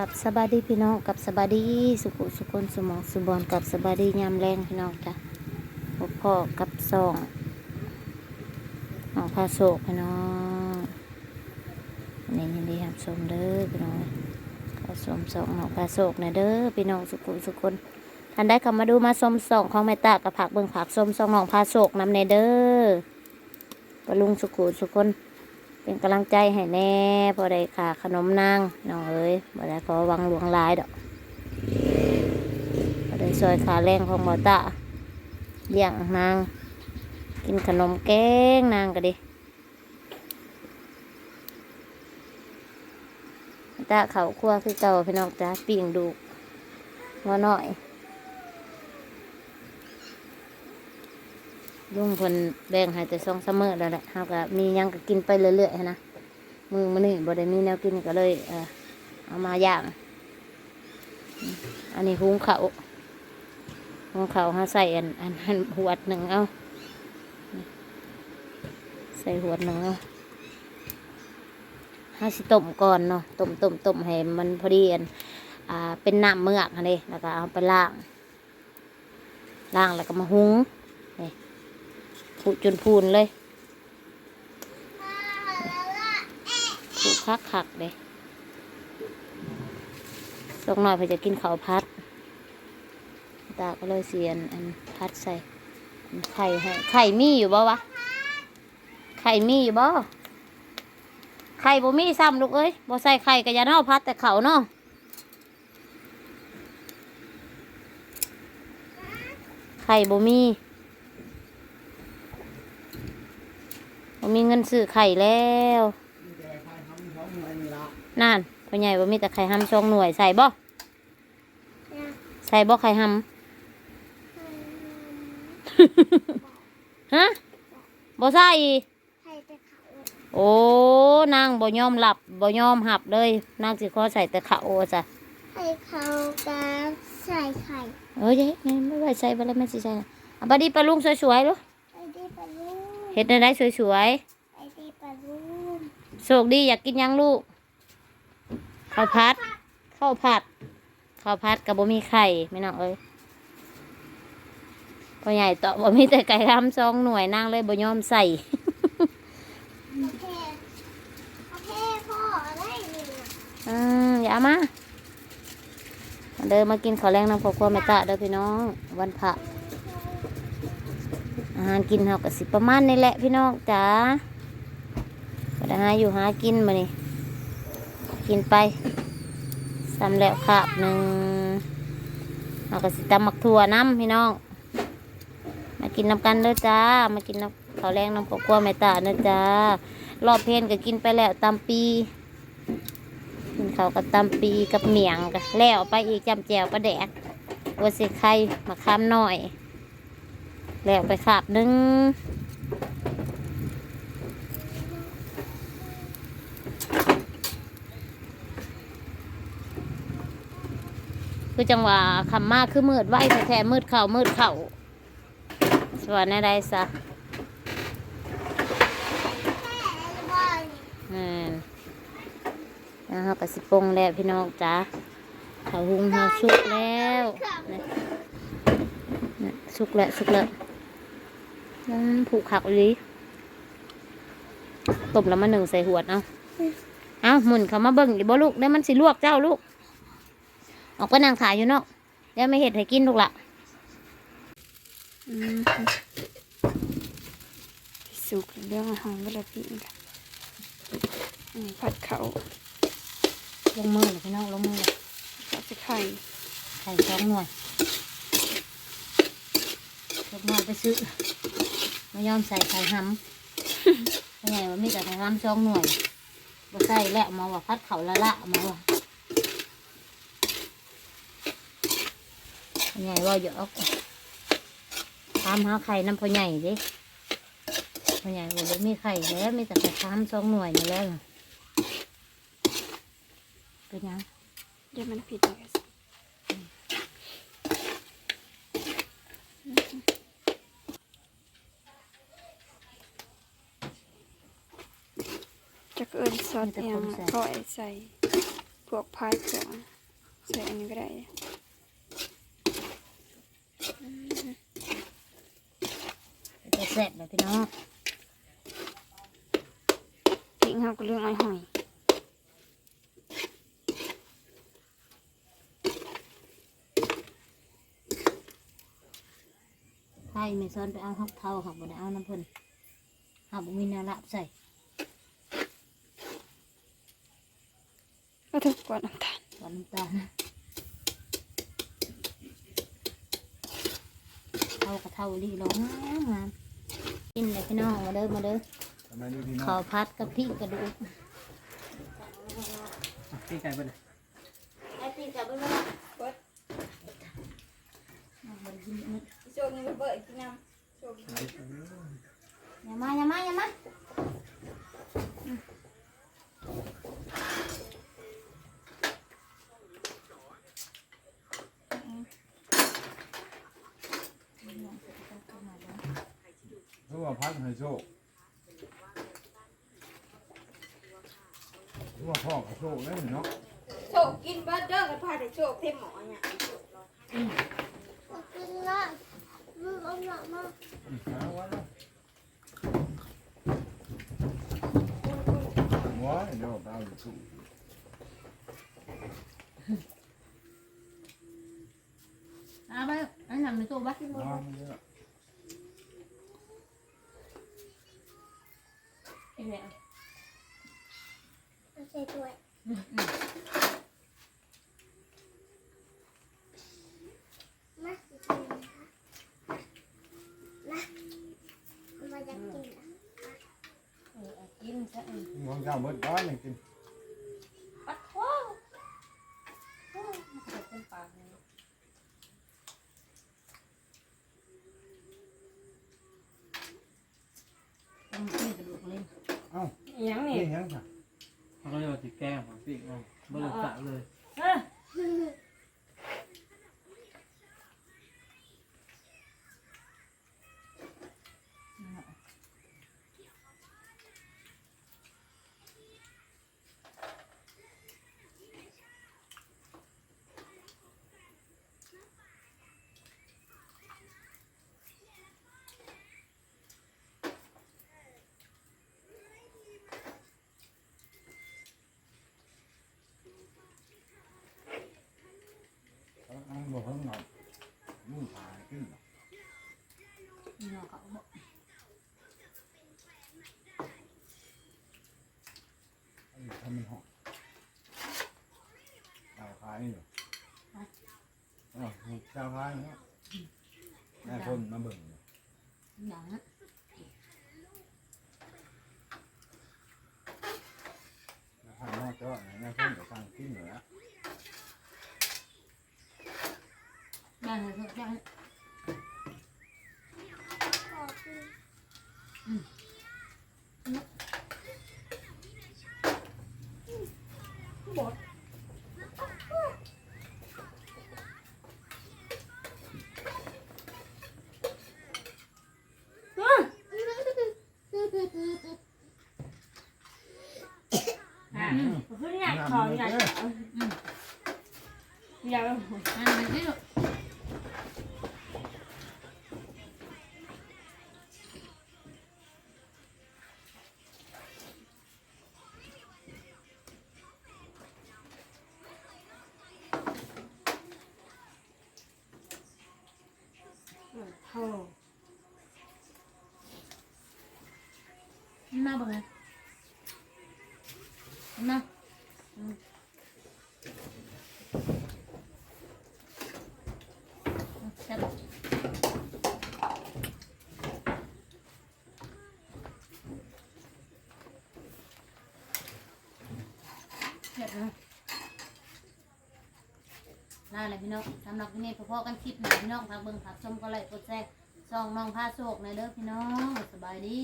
กับสบายดีพี่น้องกับสบายดีสุขุสุคนสมองสุบอนกับสบายดียามแรงพี่น้องจ้ะพบพ่อกับซองน้องพาโศกพี่น้องนนี้ยินดีครับชมเด้อพี่น้องก็ชมสองน้องพาโศกนะเด้อพี่น้องสุขุสุคนท่านได้เข้ามาดูมาชมสองของแม่ตากับผักเบิ่งผักชมสองน้องพาโศกนำในเด้อปลุงสุขุสุคน เป็นกำลังใจให้แน่พอได้ขาขนมนางน้องเอ้ยบ่ได้ขอวังหลวงลายดอกพอได้ซอยขาแรงของหมอตาเลี้ยงนาง กินขนมแกงนางก็ดีตาเขาคั่วคือเก่าพี่น้องจ้าปิ่งดูงอหน่อย ลุงพนแบ่งให้แต่สองเสมอแล้วแหละเฮาก็มียังก็กินไปเรื่อยๆนะมือมันนี่บ่ได้มีแนวกินก็เลยเออเอามาย่าง อันนี้หุงเขาหุงเขาเฮาใส่อันอันอันหวหนึ่งเอาใส่หัวหนึ่งเอาเฮาสิต้มก่อนเนาะต้มต้มต้มให้มันพอดีอันอ่าเป็นน้ำเมือกอันนี้แล้วก็เอาไปล้างล้างแล้วก็มาหุงนี่ ผูจนพูนเลยผูคักคักเลยลงหน่อยเพื่อจะกินข้าวพัด ตาก็เลยเสียนอันพัดใส่ไข่ให้ไข่มีอยู่บ่วะไข่มีอยู่บ่ไข่บ่มีซ้ำลูกเอ้ยบ่ใส่ไข่กะยาเนาพัดแต่เขาเนาะไข่บ่มี มมีเงินซื้อไข่แล้วนั่นพ่อใหญ่ว่ามีแต่ไข่ห้ำช่องหน่วยใส่บ่ใส่บ่ไข่ห้ำฮะบ่ใส่ใครจะเขาโอ้นางบ่ยอมหลับบ่ยอมหับเลยนางสิขอใส่แต่ข้าวจ้ะให้เขากับใส่ไข่เอ้ยเฮ้ยไม่ไหวใส่บ่แล้วแม่สิใส่นะเอาบัดนี้ปลาลุงสวยๆลูกไอ้ดีปลาลูก เฮ็ดได้สวยไอ้ดีปลาลูกๆโชคดีอยากกินหยังลูกข้าวผัดข้าวผัดข้าวผัดกับบ่มีไข่ไม่น้องเอ้ยพ่อใหญ่ตอบบ่มีแต่ไก่ทำซองหน่วยนางเลยบ่ยอมใส่ โอเคโอเคพ่อได้นี่นะอืมอย่าเอามา เดินมากินข้าวแรงน้ำครอบครัวแม่ตาเด้อพี่น้อง วันพระอา หารกินเฮาก็สิประมาณนี้แหละพี่น้องจ๋าก็ได้หาอยู่หากินมานี่กินไปสำแล้วคาบหนึ่งเฮาก็สิตำมักถั่วน้ำพี่น้อง มากินน้ำกันเด้อจ้า มากินน้ำข้าวแรงน้ำครอบครัวแม่ตาเด้อจ้ารอบเพนก็กินไปแล้วตาปีกินข้าวกับตำปีกับเหมียงกันแล้วไปอีกจำแจวปลาแดกวัวเสไข่มาคามหน่อย แล้วไปขาบหนึงคือจังหวะคำมากคือมืดไว้แท้ๆมืดเข่ามืดเข่าสวนอะไรซะแม่บอลอืมเราก็สิปงแล้วพี่น้องจ้าเขาหุงเราสุกแล้วนะสุกแล้ว สุกแล้ว ผูกขักอีหลีต้มแล้วมาหนึ่งใส่หวดเอาเอาหมุนเขามาเบิ่งอีกบ่ลูกได้มันสิลวกเจ้าลูก ออกไปนั่งขายอยู่เนาะเดี๋ยวไม่เห็ดให้กินลูกละอืมสุกเรื่องอาหารเวลาปิ้งค่ะอืมผัดเขาลงมือเลยพี่น้องลงมือเลยผัดใส่ไข่ไข่สองหน่วยสองหน่วยไปซื้อ ไม่ยอมใส่ไข่ห้ำเป็นไงว่ามีแต่ไข่ห้ำสองหน่วยบ่ใส่แล้วมาว่าพัดเขาละละมาว่าเป็นไงว่าเยอะตามหาไข่น้ำพ่อใหญ่ดิพ่อใหญ่ว่าบ่มีไข่แล้วมีแต่ไข่ห้ำสองหน่วยนี่แล้วเป็นยังเดี๋ยวมันผิดหน่อย จะเอิญซอสเอียงก็ไอใส่ผวกพายพวกใส่อันนี้ก็ได้จะแซ่บเลยพี่น้องปิ้งเฮาก็เรื่องไอ้หอยไทยไม่ซ้อนไปเอาฮอกเท้าหักบ่ได้เอาน้ำเพิ่นหักบ่มีแนวลาบใส่ ก็ถูกกว่าน้ำตาลก่อนน้ำตาลเท่ากระเท่าลีร้องงามกินเลยพี่น้องมาเด้อมาเด้อทำไมดูพี่น้ข้าองวพัดกับพริกกระดูกพี่ไก่เป็นไอ้ตีกับเบิ้ลโชคยังเบิดกินน้ำโชคอย่ามาอย่ามาอย่ามา รู้ว่าพักให้โชครู้ว่าพ่อกับโชคแล้วเนาะโชคกินเบิดเด้อกันพาแต่โชคเทหมอเนี่ยขอบคุณนะมึงเอาหนักมาเอาวะนะว้ายเดี๋ยวเอาอยู่สู้เอาไปอันนั้นในตู้บ้านน้องเยอะ นแล้วเอาใส่ด้วยมาสิกินนะคะมามาอยากกินนะ เอากินซะอืมองเจ้าเบิดก้านยังกิน ปัดโถโอ้ยมันจะเป็นปากเลยต้องกินกระดูกเลย เอ้า ยัง นี่ นี่ ยังค่ะ เขาก็เรียกว่าติดแก้มของปิ๊กเอาบริษัทเลย เออ เอาบอกเขาหน่อยมุ่งถ่ายขึ้น นี่เนาะเขาบอก ทำมันหอมชาวคายนี่เหรออ๋อชาวคายเนาะแม่คนมาเบิ่งอย่างนั้นทางนอกก็แม่คนกับทางขึ้นเหนืออย่างนั้นอย่างนั้น ขอบคุณ อะเพิ่งอยากขออยากอยากอันนั้นที่โธ่ มาบ่ไงมาจับเผ็ด น่าเลยพี่น้องสำหรับวันนี้พอๆกันคลิปหน่อยพี่น้องฝากเบิ่งฝากชมก็ไลค์กดแชร์ซองน้องผ้าโชคในเด้อพี่น้องสบายดี